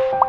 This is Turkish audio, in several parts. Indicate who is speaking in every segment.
Speaker 1: you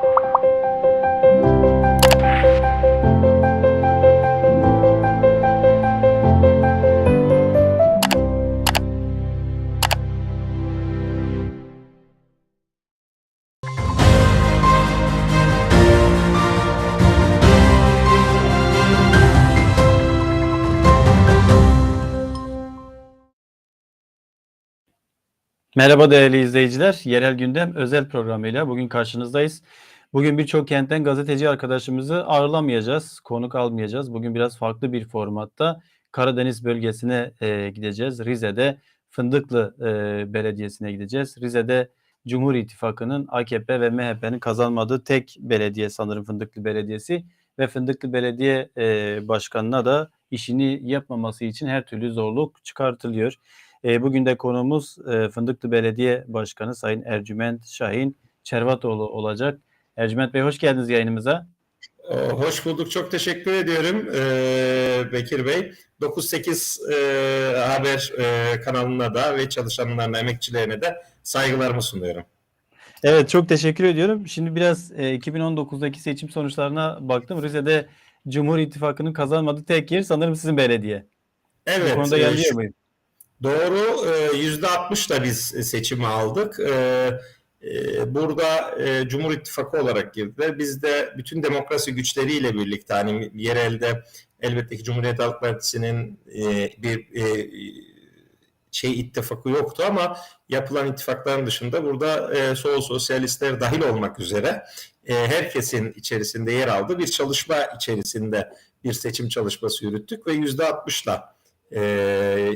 Speaker 1: Merhaba değerli izleyiciler. Yerel Gündem özel programıyla bugün karşınızdayız. Bugün birçok kentten gazeteci arkadaşımızı ağırlamayacağız, konuk almayacağız. Bugün biraz farklı bir formatta Karadeniz bölgesine e, gideceğiz. Rize'de Fındıklı e, Belediyesi'ne gideceğiz. Rize'de Cumhur İttifakı'nın AKP ve MHP'nin kazanmadığı tek belediye sanırım Fındıklı Belediyesi ve Fındıklı Belediye e, Başkanı'na da işini yapmaması için her türlü zorluk çıkartılıyor. E, bugün de konuğumuz e, Fındıklı Belediye Başkanı Sayın Ercüment Şahin Çervatoğlu olacak. Ercüment Bey hoş geldiniz yayınımıza.
Speaker 2: Ee, Hoş bulduk. Çok teşekkür ediyorum ee, Bekir Bey. 9-8 e, Haber e, kanalına da ve çalışanlarına, emekçilerine de saygılarımı sunuyorum.
Speaker 1: Evet çok teşekkür ediyorum. Şimdi biraz e, 2019'daki seçim sonuçlarına baktım. Rize'de Cumhur İttifakı'nın kazanmadığı tek yer sanırım sizin belediye.
Speaker 2: Evet.
Speaker 1: Bu konuda
Speaker 2: e,
Speaker 1: yanılıyor muyum?
Speaker 2: Doğru. e, Yüzde 60 da biz seçimi aldık. E, e, Burada Cumhur İttifakı olarak girdiler. Biz de bütün demokrasi güçleriyle birlikte hani yerelde elbette ki Cumhuriyet Halk Partisi'nin bir şey ittifakı yoktu ama yapılan ittifakların dışında burada sol sosyalistler dahil olmak üzere herkesin içerisinde yer aldığı bir çalışma içerisinde bir seçim çalışması yürüttük ve yüzde 60'la e,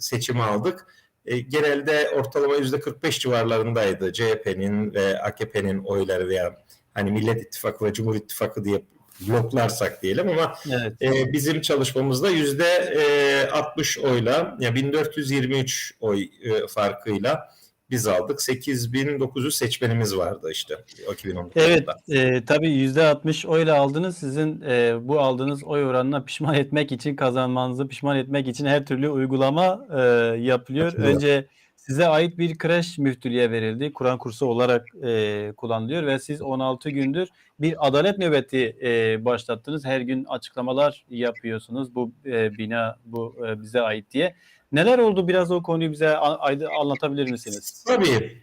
Speaker 2: seçimi aldık. E, genelde ortalama yüzde 45 civarlarındaydı CHP'nin ve AKP'nin oyları veya hani Millet İttifakı ve Cumhur İttifakı diye bloklarsak diyelim ama
Speaker 1: Evet.
Speaker 2: e, bizim çalışmamızda yüzde e, 60 oyla, yani 1423 oy e, farkıyla biz aldık. 8900 seçmenimiz vardı işte o 2019'da.
Speaker 1: Evet, e, tabii %60 oyla aldınız. Sizin e, bu aldığınız oy oranına pişman etmek için, kazanmanızı pişman etmek için her türlü uygulama e, yapılıyor.
Speaker 2: Yapılıyor.
Speaker 1: Önce size ait bir kreş müftülüğe verildi. Kur'an kursu olarak e, kullanılıyor ve siz 16 gündür bir adalet nöbeti e, başlattınız. Her gün açıklamalar yapıyorsunuz. Bu e, bina bu e, bize ait diye. Neler oldu? Biraz o konuyu bize anlatabilir misiniz?
Speaker 2: Tabii.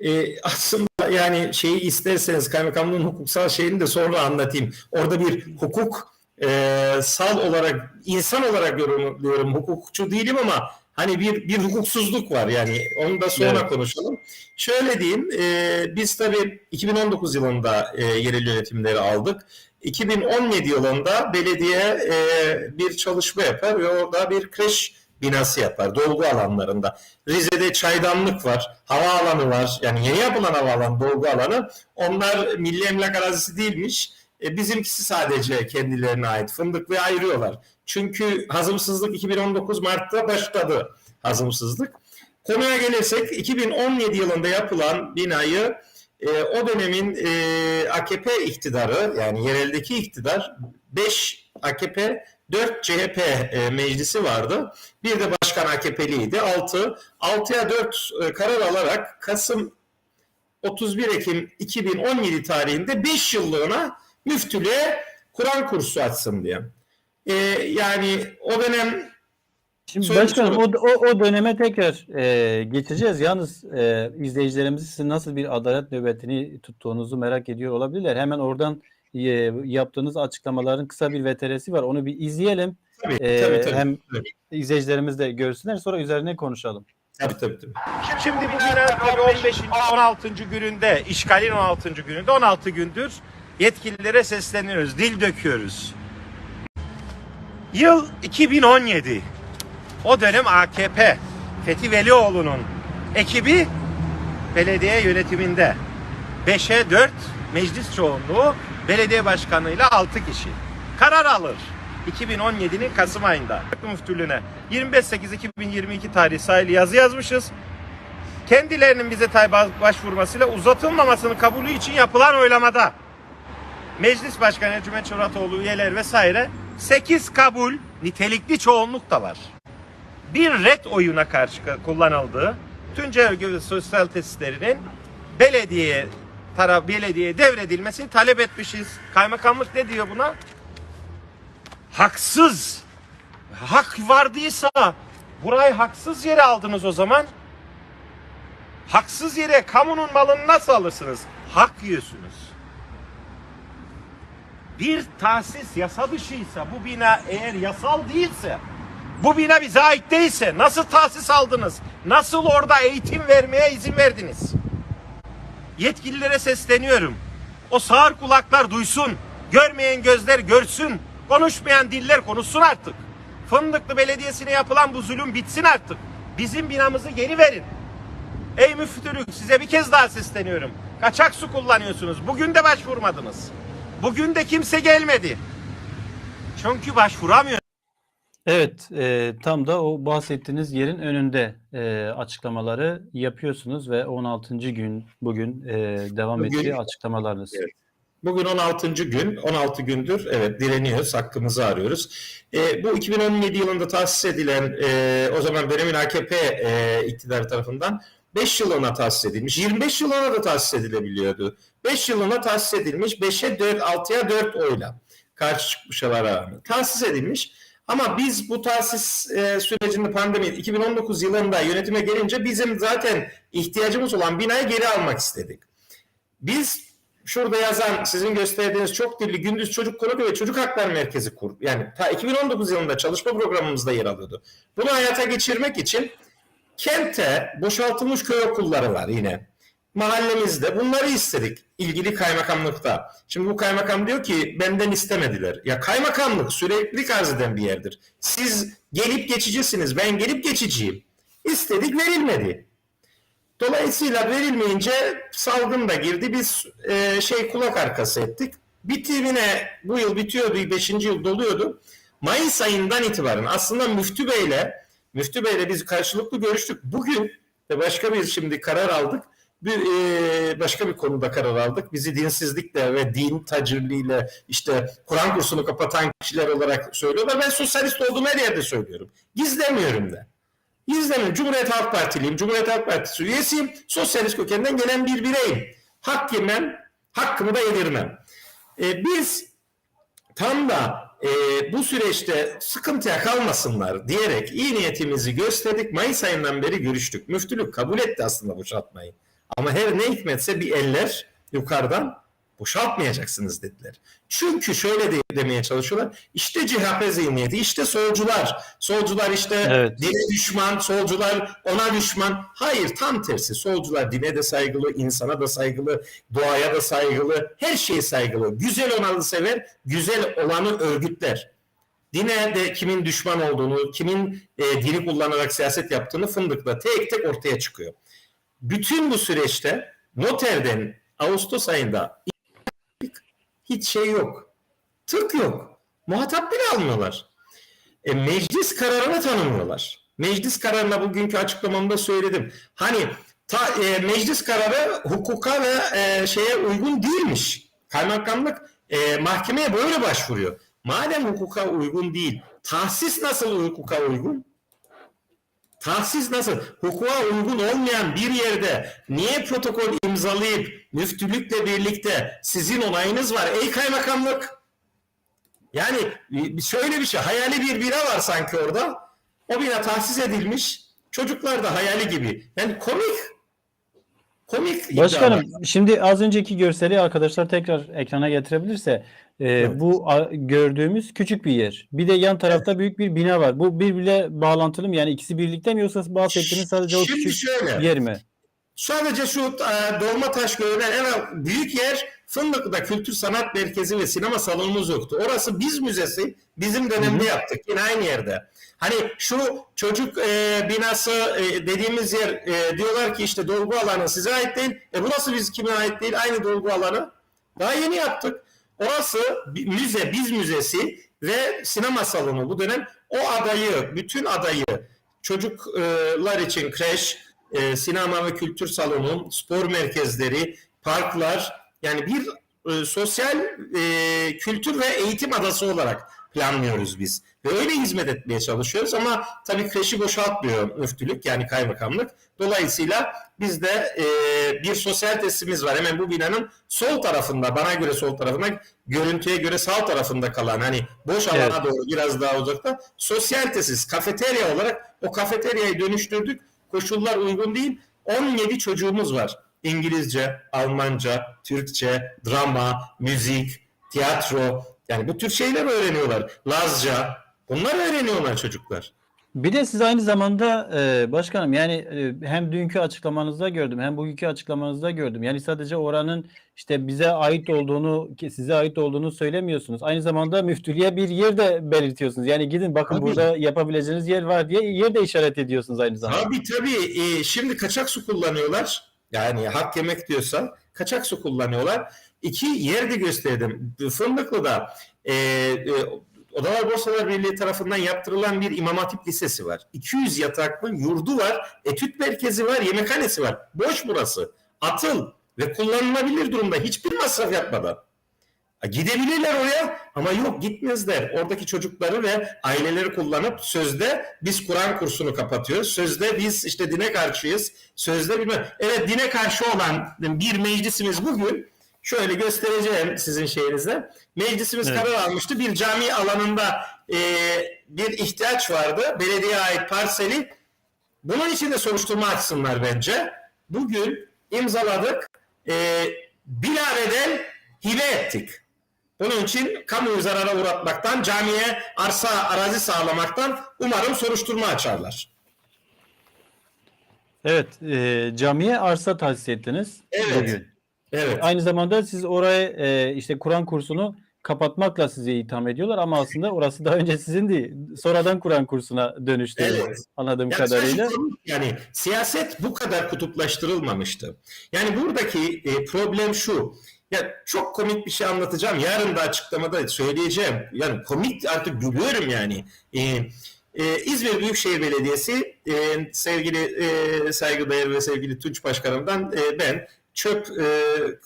Speaker 2: Ee, aslında yani şeyi isterseniz kaymakamlığın hukuksal şeyini de sonra anlatayım. Orada bir hukuk e, sal olarak insan olarak yorumluyorum. Hukukçu değilim ama hani bir bir hukuksuzluk var yani onu da sonra
Speaker 1: Evet.
Speaker 2: konuşalım. Şöyle diyeyim e, biz tabii 2019 yılında e, yerel yönetimleri aldık. 2017 yılında belediye e, bir çalışma yapar ve orada bir kreş binası yapar dolgu alanlarında. Rize'de çaydanlık var, havaalanı var. Yani yeni yapılan havaalanı, dolgu alanı. Onlar milli emlak arazisi değilmiş. E, bizimkisi sadece kendilerine ait. Fındıklı'ya ayırıyorlar. Çünkü hazımsızlık 2019 Mart'ta başladı hazımsızlık. Konuya gelirsek 2017 yılında yapılan binayı e, o dönemin e, AKP iktidarı yani yereldeki iktidar 5 AKP 4 CHP e, meclisi vardı. Bir de başkan AKP'liydi. 6 6'ya 4 e, karar alarak Kasım 31 Ekim 2017 tarihinde 5 yıllığına müftülüğe Kur'an kursu açsın diye. E, yani o dönem
Speaker 1: Şimdi
Speaker 2: Söyle,
Speaker 1: başkanım o, o, o döneme tekrar e, geçeceğiz. Yalnız e, izleyicilerimiz sizin nasıl bir adalet nöbetini tuttuğunuzu merak ediyor olabilirler. Hemen oradan e, yaptığınız açıklamaların kısa bir veteresi var. Onu bir izleyelim.
Speaker 2: tabii,
Speaker 1: E,
Speaker 2: tabii, tabii,
Speaker 1: hem
Speaker 2: tabii,
Speaker 1: izleyicilerimiz de görsünler sonra üzerine konuşalım.
Speaker 2: tabii, tabii, tabii.
Speaker 3: Şimdi bugüne tabii 15. 16. gününde, işgalin 16. gününde 16 gündür yetkililere sesleniyoruz, dil döküyoruz. Yıl 2017. O dönem AKP, Fethi Velioğlu'nun ekibi belediye yönetiminde. 5'e 4 meclis çoğunluğu belediye başkanıyla 6 kişi. Karar alır. 2017'nin Kasım ayında. Müftülüğüne 25.8.2022 tarih sayılı yazı yazmışız kendilerinin bize başvurmasıyla uzatılmamasının kabulü için yapılan oylamada Meclis Başkanı Ercüment Çoratoğlu üyeler vesaire 8 kabul nitelikli çoğunluk da var. Bir red oyuna karşı kullanıldığı Tuncel Sosyal Tesislerinin belediye taraf belediyeye devredilmesini talep etmişiz. Kaymakamlık ne diyor buna? Haksız. Hak vardıysa burayı haksız yere aldınız o zaman. Haksız yere kamunun malını nasıl alırsınız? Hak yiyorsunuz. Bir tahsis yasa dışıysa bu bina eğer yasal değilse bu bina bize ait değilse nasıl tahsis aldınız? Nasıl orada eğitim vermeye izin verdiniz? Yetkililere sesleniyorum. O sağır kulaklar duysun. Görmeyen gözler görsün. Konuşmayan diller konuşsun artık. Fındıklı Belediyesi'ne yapılan bu zulüm bitsin artık. Bizim binamızı geri verin. Ey müftülük size bir kez daha sesleniyorum. Kaçak su kullanıyorsunuz. Bugün de başvurmadınız. Bugün de kimse gelmedi. Çünkü başvuramıyor.
Speaker 1: Evet, e, tam da o bahsettiğiniz yerin önünde e, açıklamaları yapıyorsunuz ve 16. gün bugün e, devam
Speaker 2: Bugün-
Speaker 1: ediyor açıklamalarınız.
Speaker 2: Evet. Bugün 16. gün, 16 gündür evet direniyoruz, hakkımızı arıyoruz. E, bu 2017 yılında tahsis edilen e, o zaman dönemin AKP e, iktidarı tarafından 5 yılına tahsis edilmiş. 25 yılına da tahsis edilebiliyordu. 5 yılına tahsis edilmiş. 5'e 4, 6'ya 4 oyla karşı çıkmışlara rağmen. Tahsis edilmiş. Ama biz bu tahsis e, sürecinde pandemi 2019 yılında yönetime gelince bizim zaten ihtiyacımız olan binayı geri almak istedik. Biz şurada yazan sizin gösterdiğiniz çok dilli gündüz çocuk konuku ve çocuk hakları merkezi kur. Yani ta 2019 yılında çalışma programımızda yer alıyordu. Bunu hayata geçirmek için kente boşaltılmış köy okulları var yine. Mahallemizde bunları istedik ilgili kaymakamlıkta. Şimdi bu kaymakam diyor ki benden istemediler. Ya kaymakamlık sürekli arz eden bir yerdir. Siz gelip geçicisiniz ben gelip geçiciyim. İstedik verilmedi. Dolayısıyla verilmeyince salgın da girdi. Biz e, şey kulak arkası ettik. Bitimine bu yıl bitiyordu, 5. yıl doluyordu. Mayıs ayından itibaren aslında Müftü Bey'le Müftü Bey'le biz karşılıklı görüştük. Bugün de başka bir şimdi karar aldık. Bir e, başka bir konuda karar aldık. Bizi dinsizlikle ve din tacirliğiyle işte Kur'an kursunu kapatan kişiler olarak söylüyorlar. Ben sosyalist olduğumu her yerde söylüyorum. Gizlemiyorum da. İzlemiyorum. Cumhuriyet Halk Partiliyim. Cumhuriyet Halk Partisi üyesiyim. Sosyalist kökenden gelen bir bireyim. Hak yemem, hakkımı da yedirmem. Ee, biz tam da e, bu süreçte sıkıntıya kalmasınlar diyerek iyi niyetimizi gösterdik. Mayıs ayından beri görüştük. Müftülük kabul etti aslında boşaltmayı. Ama her ne hikmetse bir eller yukarıdan boşaltmayacaksınız dediler. Çünkü şöyle de, demeye çalışıyorlar. İşte CHP zihniyeti, işte solcular. Solcular işte
Speaker 1: Evet.
Speaker 2: dine düşman, solcular ona düşman. Hayır tam tersi. Solcular dine de saygılı, insana da saygılı, doğaya da saygılı, her şeye saygılı. Güzel olanı sever, güzel olanı örgütler. Dine de kimin düşman olduğunu, kimin e, dini kullanarak siyaset yaptığını fındıkla tek tek ortaya çıkıyor. Bütün bu süreçte noterden Ağustos ayında hiç şey yok. Tık yok. Muhatap bile almıyorlar. E, meclis kararını tanımıyorlar. Meclis kararına bugünkü açıklamamda söyledim. Hani ta, e, meclis kararı hukuka ve e, şeye uygun değilmiş. Kaymakamlık e, mahkemeye böyle başvuruyor. Madem hukuka uygun değil, tahsis nasıl hukuka uygun? Tahsis nasıl? Hukuka uygun olmayan bir yerde niye protokol imzalayıp müftülükle birlikte sizin onayınız var ey kaymakamlık? Yani şöyle bir şey hayali bir bina var sanki orada. O bina tahsis edilmiş. Çocuklar da hayali gibi. Yani komik. Komik iddialar.
Speaker 1: Başkanım, şimdi az önceki görseli arkadaşlar tekrar ekrana getirebilirse e,
Speaker 2: Evet.
Speaker 1: bu gördüğümüz küçük bir yer. Bir de yan tarafta büyük bir bina var. Bu birbirle bağlantılı mı? Yani ikisi birlikte mi yoksa bahsettiğiniz sadece o
Speaker 2: Şimdi
Speaker 1: küçük
Speaker 2: şöyle.
Speaker 1: yer mi?
Speaker 2: Sadece şu e, dolma taş görülen en büyük yer Fındıklı'da Kültür Sanat Merkezi ve sinema salonumuz yoktu. Orası biz müzesi bizim dönemde yaptık. Yine aynı yerde. Hani şu çocuk e, binası e, dediğimiz yer e, diyorlar ki işte dolgu alanı size ait değil. E burası biz kime ait değil? Aynı dolgu alanı. Daha yeni yaptık. Orası müze, biz müzesi ve sinema salonu. Bu dönem o adayı, bütün adayı çocuklar için kreş, e, sinema ve kültür salonu, spor merkezleri, parklar yani bir e, sosyal e, kültür ve eğitim adası olarak planlıyoruz biz. Ve öyle hizmet etmeye çalışıyoruz ama tabii kreşi boşaltmıyor müftülük yani kaymakamlık. Dolayısıyla bizde e, bir sosyal tesisimiz var. Hemen bu binanın sol tarafında, bana göre sol tarafında, görüntüye göre sağ tarafında kalan hani boş alana
Speaker 1: Evet.
Speaker 2: doğru biraz daha uzakta sosyal tesis, kafeterya olarak o kafeteryayı dönüştürdük. Koşullar uygun değil. 17 çocuğumuz var. İngilizce, Almanca, Türkçe, drama, müzik, tiyatro. Yani bu tür şeyler öğreniyorlar. Lazca. Bunlar öğreniyorlar çocuklar.
Speaker 1: Bir de siz aynı zamanda e, başkanım yani e, hem dünkü açıklamanızda gördüm hem bugünkü açıklamanızda gördüm. Yani sadece oranın işte bize ait olduğunu size ait olduğunu söylemiyorsunuz. Aynı zamanda müftülüğe bir yer de belirtiyorsunuz. Yani gidin bakın
Speaker 2: Tabii.
Speaker 1: burada yapabileceğiniz yer var diye yer de işaret ediyorsunuz aynı zamanda.
Speaker 2: Tabii tabii. Ee, şimdi kaçak su kullanıyorlar. Yani hak yemek diyorsa kaçak su kullanıyorlar. İki yerde gösterdim. Fındıklı'da e, e, Odalar Borsalar Birliği tarafından yaptırılan bir İmam Hatip Lisesi var. 200 yataklı yurdu var, etüt merkezi var, yemekhanesi var. Boş burası. Atıl ve kullanılabilir durumda hiçbir masraf yapmadan. Gidebilirler oraya ama yok gitmezler. Oradaki çocukları ve aileleri kullanıp sözde biz Kur'an kursunu kapatıyoruz. Sözde biz işte dine karşıyız. Sözde bilmem. Evet dine karşı olan bir meclisimiz bugün şöyle göstereceğim sizin şeyinizde. Meclisimiz
Speaker 1: Evet.
Speaker 2: karar almıştı. Bir cami alanında e, bir ihtiyaç vardı. Belediye ait parseli. Bunun için de soruşturma açsınlar bence. Bugün imzaladık. E, bilaveden hibe ettik. Bunun için kamuyu zarara uğratmaktan, camiye arsa, arazi sağlamaktan umarım soruşturma açarlar.
Speaker 1: Evet, e, camiye arsa tahsis ettiniz
Speaker 2: Evet.
Speaker 1: bugün.
Speaker 2: Evet.
Speaker 1: Aynı zamanda siz oraya e, işte Kur'an kursunu kapatmakla sizi itham ediyorlar ama aslında orası daha önce sizin değil. Sonradan Kur'an kursuna dönüştü
Speaker 2: Evet.
Speaker 1: anladığım
Speaker 2: Yani,
Speaker 1: kadarıyla.
Speaker 2: yani siyaset bu kadar kutuplaştırılmamıştı. Yani buradaki e, problem şu. Ya çok komik bir şey anlatacağım. Yarın da açıklamada söyleyeceğim. Yani komik artık gülüyorum yani. E, e, İzmir Büyükşehir Belediyesi e, sevgili e, saygıdeğer ve sevgili Tunç Başkanım'dan e, ben çöp e,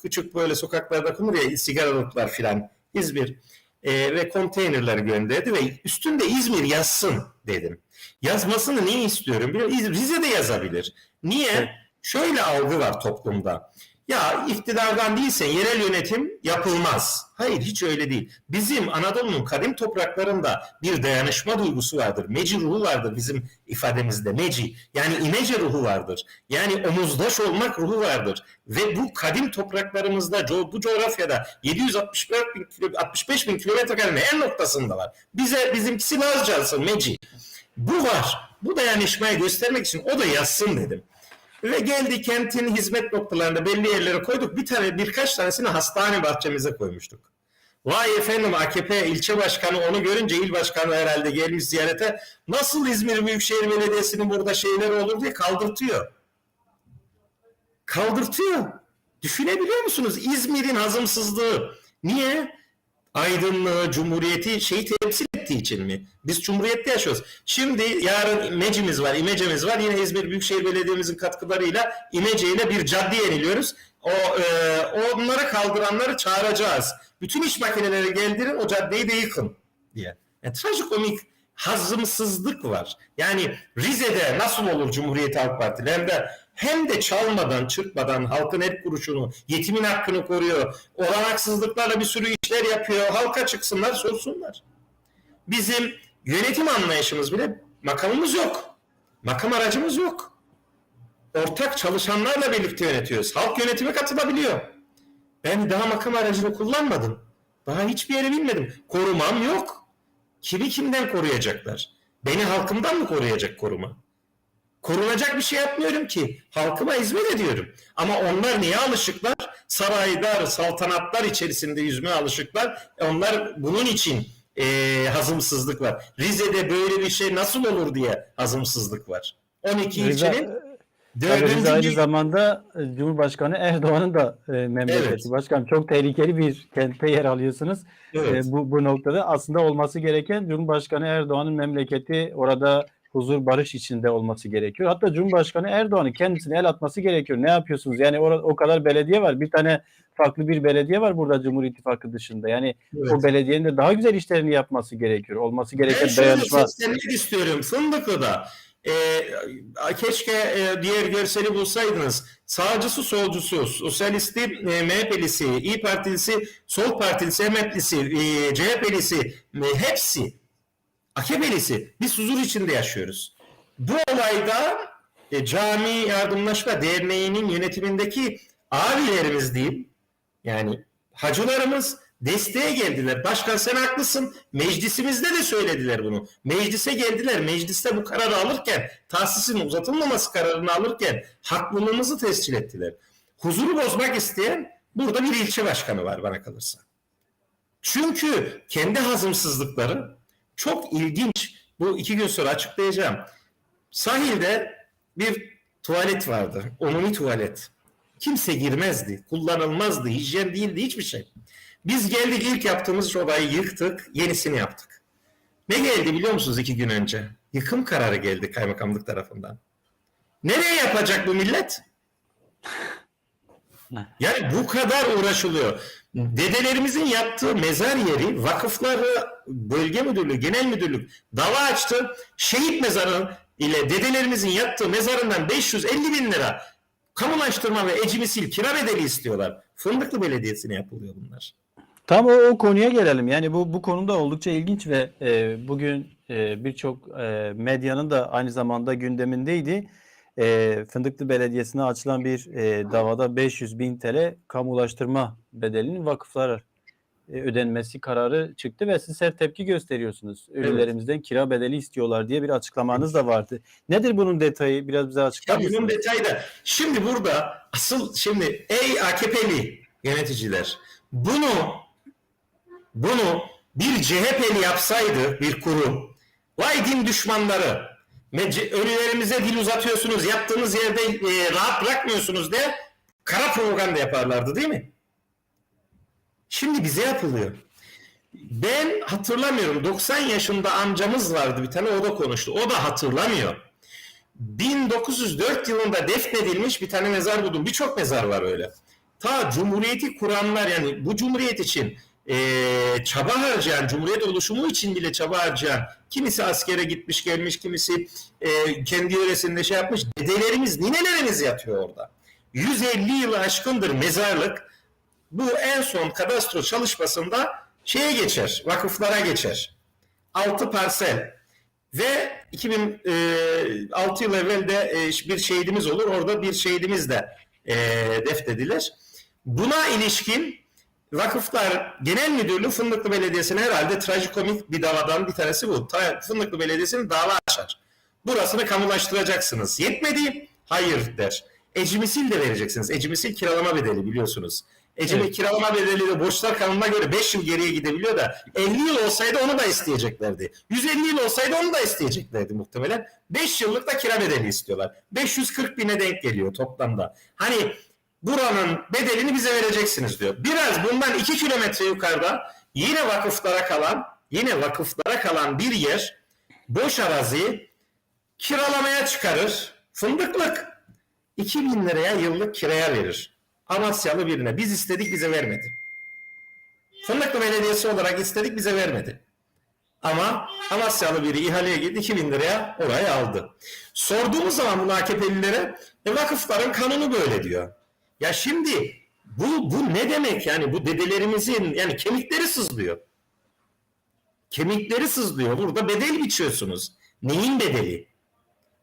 Speaker 2: küçük böyle sokaklarda konur ya sigaralıklar filan İzmir e, ve konteynerler gönderdi ve üstünde İzmir yazsın dedim. Yazmasını niye istiyorum? biliyor musun? Rize'de yazabilir. Niye? Şöyle algı var toplumda. Ya iktidardan değilsen yerel yönetim yapılmaz. Hayır hiç öyle değil. Bizim Anadolu'nun kadim topraklarında bir dayanışma duygusu vardır. Meci ruhu vardır bizim ifademizde. Meci yani imece ruhu vardır. Yani omuzdaş olmak ruhu vardır. Ve bu kadim topraklarımızda bu coğrafyada 764 bin, kilo- 65 bin kilometre karenin en noktasındalar. Bize bizimkisi Lazcası Meci. Bu var. Bu dayanışmayı göstermek için o da yazsın dedim. Ve geldi kentin hizmet noktalarında belli yerlere koyduk. Bir tane birkaç tanesini hastane bahçemize koymuştuk. Vay efendim AKP ilçe başkanı onu görünce il başkanı herhalde gelmiş ziyarete nasıl İzmir Büyükşehir Belediyesi'nin burada şeyleri olur diye kaldırtıyor. Kaldırtıyor. Düşünebiliyor musunuz? İzmir'in hazımsızlığı. Niye? Aydınlığı, cumhuriyeti şeyi temsil ettiği için mi? Biz cumhuriyette yaşıyoruz. Şimdi yarın İmece'miz var, İmece'miz var. Yine İzmir Büyükşehir Belediye'mizin katkılarıyla İmece ile bir cadde yeniliyoruz. O e, onları kaldıranları çağıracağız. Bütün iş makineleri geldirin, o caddeyi de yıkın diye. Yani trajikomik hazımsızlık var. Yani Rize'de nasıl olur Cumhuriyet Halk Partili hem de hem de çalmadan, çırpmadan halkın her kuruşunu, yetimin hakkını koruyor. Olanaksızlıklarla bir sürü işler yapıyor. Halka çıksınlar, sorsunlar. Bizim yönetim anlayışımız bile makamımız yok. Makam aracımız yok. Ortak çalışanlarla birlikte yönetiyoruz. Halk yönetime katılabiliyor. Ben daha makam aracını kullanmadım. Daha hiçbir yere bilmedim. Korumam yok. Kimi kimden koruyacaklar? Beni halkımdan mı koruyacak koruma? Korunacak bir şey yapmıyorum ki. Halkıma hizmet ediyorum. Ama onlar niye alışıklar? Saraylar, saltanatlar içerisinde yüzmeye alışıklar. Onlar bunun için eee, hazımsızlık var. Rize'de böyle bir şey nasıl olur diye hazımsızlık var. 12
Speaker 1: Rize,
Speaker 2: ilçenin
Speaker 1: tabii Rize aynı
Speaker 2: dördüncü
Speaker 1: zamanda e, Cumhurbaşkanı Erdoğan'ın da e, memleketi.
Speaker 2: Evet.
Speaker 1: Başkanım çok tehlikeli bir kentte yer alıyorsunuz.
Speaker 2: Evet.
Speaker 1: E, bu, bu noktada aslında olması gereken Cumhurbaşkanı Erdoğan'ın memleketi orada huzur barış içinde olması gerekiyor. Hatta Cumhurbaşkanı Erdoğan'ın kendisine el atması gerekiyor. Ne yapıyorsunuz? Yani orada o kadar belediye var. Bir tane farklı bir belediye var burada Cumhur İttifakı dışında. Yani
Speaker 2: Evet.
Speaker 1: o belediyenin de daha güzel işlerini yapması gerekiyor. Olması gereken
Speaker 2: Ben şöyle
Speaker 1: dayanışma.
Speaker 2: seslenmek istiyorum. Fındıklı'da e, keşke e, diğer görseli bulsaydınız. Sağcısı, solcusu, sosyalisti, e, MHP'lisi, İyi Partilisi, Sol Partilisi, Emetlisi, e, CHP'lisi e, hepsi AKP'lisi. Biz huzur içinde yaşıyoruz. Bu olayda e, Cami Yardımlaşma Derneği'nin yönetimindeki abilerimiz diyeyim. Yani hacılarımız desteğe geldiler. Başkan sen haklısın. Meclisimizde de söylediler bunu. Meclise geldiler. Mecliste bu kararı alırken, tahsisin uzatılmaması kararını alırken haklılığımızı tescil ettiler. Huzuru bozmak isteyen burada bir ilçe başkanı var bana kalırsa. Çünkü kendi hazımsızlıkları çok ilginç. Bu iki gün sonra açıklayacağım. Sahilde bir tuvalet vardı. Umumi tuvalet. Kimse girmezdi. Kullanılmazdı. Hijyen değildi hiçbir şey. Biz geldik ilk yaptığımız odayı yıktık. Yenisini yaptık. Ne geldi biliyor musunuz iki gün önce? Yıkım kararı geldi kaymakamlık tarafından. Nereye yapacak bu millet? Yani bu kadar uğraşılıyor. Dedelerimizin yaptığı mezar yeri vakıfları bölge müdürlüğü, genel müdürlük dava açtı. Şehit mezarı ile dedelerimizin yaptığı mezarından 550 bin lira kamulaştırma ve ecimisil kira bedeli istiyorlar. Fındıklı Belediyesi'ne yapılıyor bunlar.
Speaker 1: Tam o, o konuya gelelim. Yani bu bu konuda oldukça ilginç ve e, bugün e, birçok e, medyanın da aynı zamanda gündemindeydi. E, Fındıklı Belediyesi'ne açılan bir e, davada 500 bin TL kamulaştırma bedelinin vakıflara e, ödenmesi kararı çıktı ve siz her tepki gösteriyorsunuz. Ölülerimizden kira bedeli istiyorlar diye bir açıklamanız da vardı. Nedir bunun detayı? Biraz bize açıklar
Speaker 2: Ya bunun
Speaker 1: mısınız?
Speaker 2: detayı da şimdi burada asıl şimdi ey AKP'li yöneticiler bunu bunu bir CHP'li yapsaydı bir kurum vay din düşmanları ölülerimize dil uzatıyorsunuz yaptığınız yerde e, rahat bırakmıyorsunuz diye kara propaganda yaparlardı değil mi? Şimdi bize yapılıyor. Ben hatırlamıyorum 90 yaşında amcamız vardı bir tane o da konuştu. O da hatırlamıyor. 1904 yılında defnedilmiş bir tane mezar buldum. Birçok mezar var öyle. Ta Cumhuriyeti kuranlar yani bu Cumhuriyet için eee, çaba harcayan, Cumhuriyet oluşumu için bile çaba harcayan, kimisi askere gitmiş gelmiş, kimisi eee, kendi yöresinde şey yapmış. Dedelerimiz, ninelerimiz yatıyor orada. 150 yılı aşkındır mezarlık. Bu en son kadastro çalışmasında şeye geçer, vakıflara geçer. 6 parsel ve 2006 yıl evvel de e, bir şehidimiz olur. Orada bir şehidimiz de e, defnedilir. Buna ilişkin Vakıflar Genel Müdürlüğü Fındıklı Belediyesi'ne herhalde trajikomik bir davadan bir tanesi bu. Fındıklı Belediyesi'nin dava açar. Burasını kamulaştıracaksınız. Yetmedi. Hayır der. Ecimisil de vereceksiniz. Ecimisil kiralama bedeli biliyorsunuz. Ecimi
Speaker 1: Evet.
Speaker 2: kiralama bedeli de borçlar kanununa göre 5 yıl geriye gidebiliyor da 50 yıl olsaydı onu da isteyeceklerdi. 150 yıl olsaydı onu da isteyeceklerdi muhtemelen. 5 yıllık da kira bedeli istiyorlar. 540 bine denk geliyor toplamda. Hani buranın bedelini bize vereceksiniz diyor. Biraz bundan 2 kilometre yukarıda yine vakıflara kalan yine vakıflara kalan bir yer boş arazi kiralamaya çıkarır. Fındıklık 2000 liraya yıllık kiraya verir. Amasyalı birine. Biz istedik bize vermedi. Fındıklı Belediyesi olarak istedik bize vermedi. Ama Amasyalı biri ihaleye girdi 2000 liraya orayı aldı. Sorduğumuz zaman bunu AKP'lilere e, vakıfların kanunu böyle diyor. Ya şimdi bu, bu ne demek yani bu dedelerimizin yani kemikleri sızlıyor. Kemikleri sızlıyor. Burada bedel biçiyorsunuz. Neyin bedeli?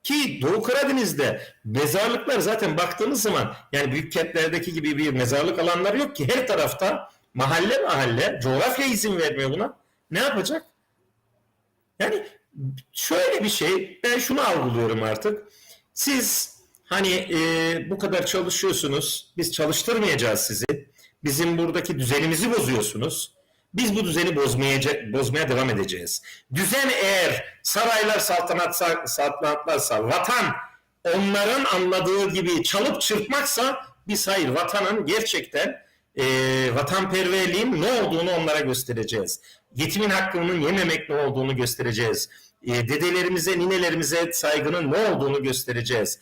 Speaker 2: Ki Doğu Karadeniz'de mezarlıklar zaten baktığınız zaman yani büyük kentlerdeki gibi bir mezarlık alanları yok ki her tarafta mahalle mahalle coğrafya izin vermiyor buna. Ne yapacak? Yani şöyle bir şey ben şunu algılıyorum artık. Siz hani e, bu kadar çalışıyorsunuz biz çalıştırmayacağız sizi. Bizim buradaki düzenimizi bozuyorsunuz. Biz bu düzeni bozmaya, bozmaya devam edeceğiz. Düzen eğer saraylar saltanat, saltanatlarsa, vatan onların anladığı gibi çalıp çırpmaksa biz hayır vatanın gerçekten e, vatanperverliğin ne olduğunu onlara göstereceğiz. Yetimin hakkının yememek ne olduğunu göstereceğiz. E, dedelerimize, ninelerimize saygının ne olduğunu göstereceğiz.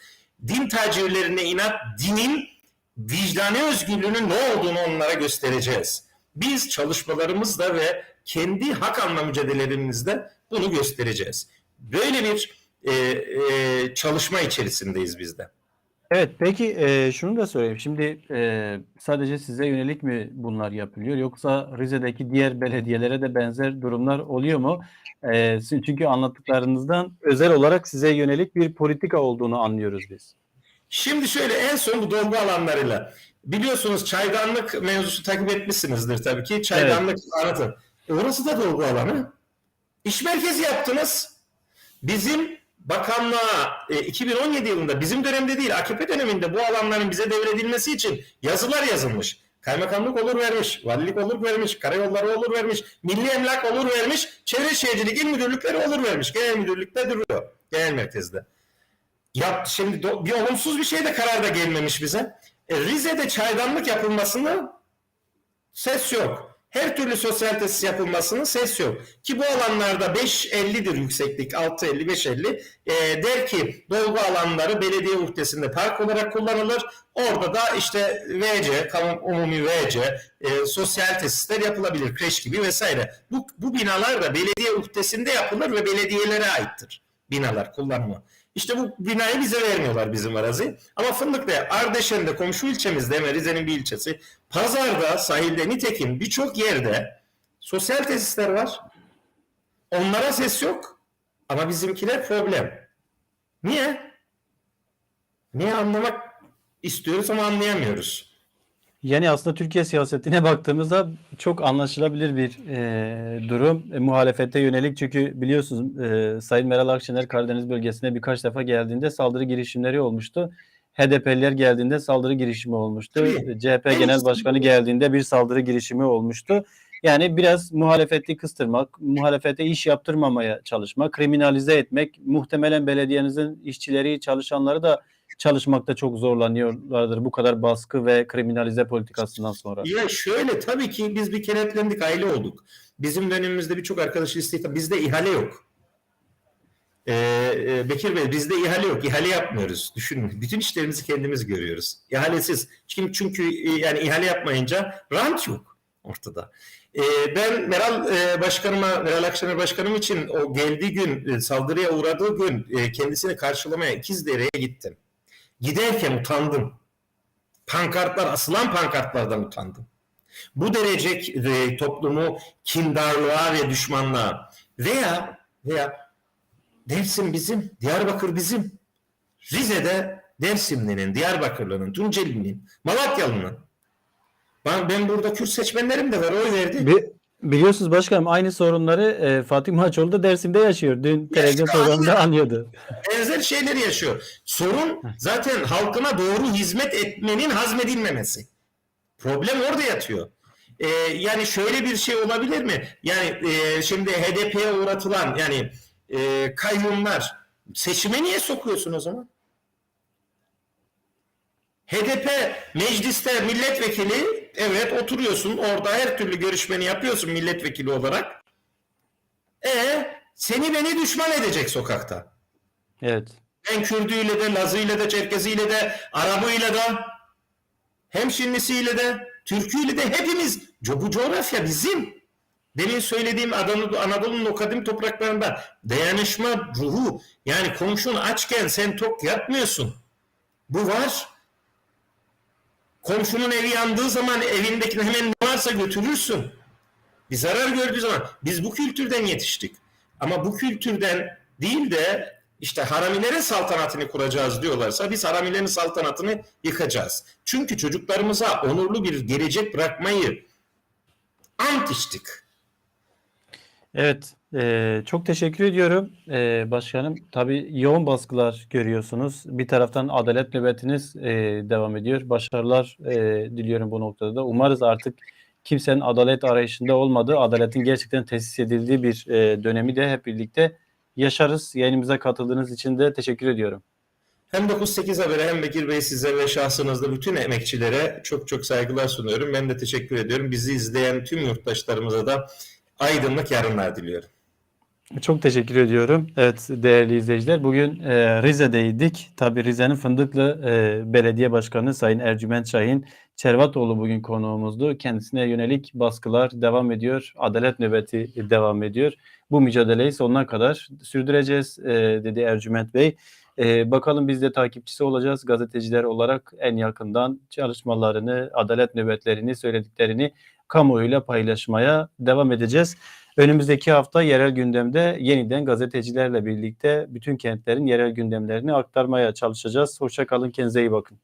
Speaker 2: Din tacirlerine inat, dinin vicdani özgürlüğünün ne olduğunu onlara göstereceğiz. Biz çalışmalarımızda ve kendi hak alma mücadelelerimizde bunu göstereceğiz. Böyle bir e, e, çalışma içerisindeyiz biz de.
Speaker 1: Evet, peki e, şunu da sorayım. Şimdi e, sadece size yönelik mi bunlar yapılıyor yoksa Rize'deki diğer belediyelere de benzer durumlar oluyor mu? E, siz- çünkü anlattıklarınızdan özel olarak size yönelik bir politika olduğunu anlıyoruz biz.
Speaker 2: Şimdi şöyle en son bu dolgu alanlarıyla. Biliyorsunuz çaydanlık mevzusu takip etmişsinizdir tabii ki. Çaydanlık anlatın. E orası da dolgu alanı. İş merkezi yaptınız. Bizim bakanlığa e, 2017 yılında bizim dönemde değil AKP döneminde bu alanların bize devredilmesi için yazılar yazılmış. Kaymakamlık olur vermiş, valilik olur vermiş, karayolları olur vermiş, milli emlak olur vermiş, çevre şehircilik il müdürlükleri olur vermiş. Genel müdürlükte duruyor. Genel merkezde. Ya şimdi bir olumsuz bir şey de kararda gelmemiş bize. E, Rize'de çaydanlık yapılmasını ses yok. Her türlü sosyal tesis yapılmasının ses yok. Ki bu alanlarda 5.50'dir yükseklik. 6.50, 5.50. E, der ki dolgu alanları belediye uhdesinde park olarak kullanılır. Orada da işte VC, kamu umumi VC, e, sosyal tesisler yapılabilir. Kreş gibi vesaire. Bu, bu binalar da belediye uhdesinde yapılır ve belediyelere aittir. Binalar kullanımı. İşte bu binayı bize vermiyorlar bizim arazi. Ama Fındık'ta, Ardeşen'de komşu ilçemizde hemen Rize'nin bir ilçesi. Pazarda, sahilde nitekim birçok yerde sosyal tesisler var. Onlara ses yok. Ama bizimkiler problem. Niye? Niye anlamak istiyoruz ama anlayamıyoruz.
Speaker 1: Yani aslında Türkiye siyasetine baktığımızda çok anlaşılabilir bir e, durum. E, muhalefete yönelik çünkü biliyorsunuz e, Sayın Meral Akşener Karadeniz bölgesine birkaç defa geldiğinde saldırı girişimleri olmuştu. HDP'liler geldiğinde saldırı girişimi olmuştu. E, CHP Genel Başkanı geldiğinde bir saldırı girişimi olmuştu. Yani biraz muhalefeti kıstırmak, muhalefete iş yaptırmamaya çalışmak, kriminalize etmek, muhtemelen belediyenizin işçileri, çalışanları da çalışmakta çok zorlanıyorlardır bu kadar baskı ve kriminalize politikasından sonra.
Speaker 2: Ya şöyle tabii ki biz bir kenetlendik aile olduk. Bizim dönemimizde birçok arkadaş istihdam. Bizde ihale yok. Ee, e, Bekir Bey bizde ihale yok. İhale yapmıyoruz. Düşünün. Bütün işlerimizi kendimiz görüyoruz. İhalesiz. Çünkü, çünkü e, yani ihale yapmayınca rant yok ortada. Ee, ben Meral e, Başkanıma, Meral Akşener Başkanım için o geldiği gün, e, saldırıya uğradığı gün e, kendisini karşılamaya İkizdere'ye gittim. Giderken utandım. Pankartlar, asılan pankartlardan utandım. Bu derece e, toplumu kindarlığa ve düşmanlığa veya veya Dersim bizim, Diyarbakır bizim. Rize'de Dersimli'nin, Diyarbakırlı'nın, Tunceli'nin, Malatyalı'nın. Ben, ben burada Kürt seçmenlerim de var, oy verdi.
Speaker 1: Bi- Biliyorsunuz başkanım aynı sorunları e, Fatih Maçoğlu da Dersim'de yaşıyor. Dün televizyon programında anıyordu.
Speaker 2: benzer şeyleri yaşıyor. Sorun zaten halkına doğru hizmet etmenin hazmedilmemesi. Problem orada yatıyor. Ee, yani şöyle bir şey olabilir mi? Yani e, şimdi HDP'ye uğratılan yani e, kayyumlar seçime niye sokuyorsun o zaman? HDP mecliste milletvekili evet oturuyorsun orada her türlü görüşmeni yapıyorsun milletvekili olarak. E seni beni düşman edecek sokakta.
Speaker 1: Evet.
Speaker 2: Ben Kürdüyle de, Lazıyla da, Çerkeziyle de, Arabıyla da, Hemşinlisiyle de, Türküyle de hepimiz. Bu coğrafya bizim. Demin söylediğim Anadolu- Anadolu'nun o kadim topraklarında dayanışma ruhu yani komşun açken sen tok yatmıyorsun. Bu var. Komşunun evi yandığı zaman evindekini hemen ne varsa götürürsün. Bir zarar gördüğü zaman biz bu kültürden yetiştik. Ama bu kültürden değil de işte haramilerin saltanatını kuracağız diyorlarsa biz haramilerin saltanatını yıkacağız. Çünkü çocuklarımıza onurlu bir gelecek bırakmayı ant içtik.
Speaker 1: Evet. E, çok teşekkür ediyorum e, başkanım. Tabii yoğun baskılar görüyorsunuz. Bir taraftan adalet nöbetiniz e, devam ediyor. Başarılar e, diliyorum bu noktada da. Umarız artık kimsenin adalet arayışında olmadığı, adaletin gerçekten tesis edildiği bir e, dönemi de hep birlikte yaşarız. Yayınımıza katıldığınız için de teşekkür ediyorum.
Speaker 2: Hem 9-8 Haber'e hem Bekir Bey size ve şahsınızda bütün emekçilere çok çok saygılar sunuyorum. Ben de teşekkür ediyorum. Bizi izleyen tüm yurttaşlarımıza da aydınlık yarınlar diliyorum.
Speaker 1: Çok teşekkür ediyorum. Evet değerli izleyiciler bugün e, Rize'deydik. Tabii Rize'nin Fındıklı e, Belediye Başkanı Sayın Ercüment Şahin Çervatoğlu bugün konuğumuzdu. Kendisine yönelik baskılar devam ediyor. Adalet nöbeti devam ediyor. Bu mücadeleyi sonuna kadar sürdüreceğiz e, dedi Ercüment Bey. E, bakalım biz de takipçisi olacağız. Gazeteciler olarak en yakından çalışmalarını, adalet nöbetlerini, söylediklerini kamuoyuyla paylaşmaya devam edeceğiz. Önümüzdeki hafta yerel gündemde yeniden gazetecilerle birlikte bütün kentlerin yerel gündemlerini aktarmaya çalışacağız. Hoşça kalın, kendinize iyi bakın.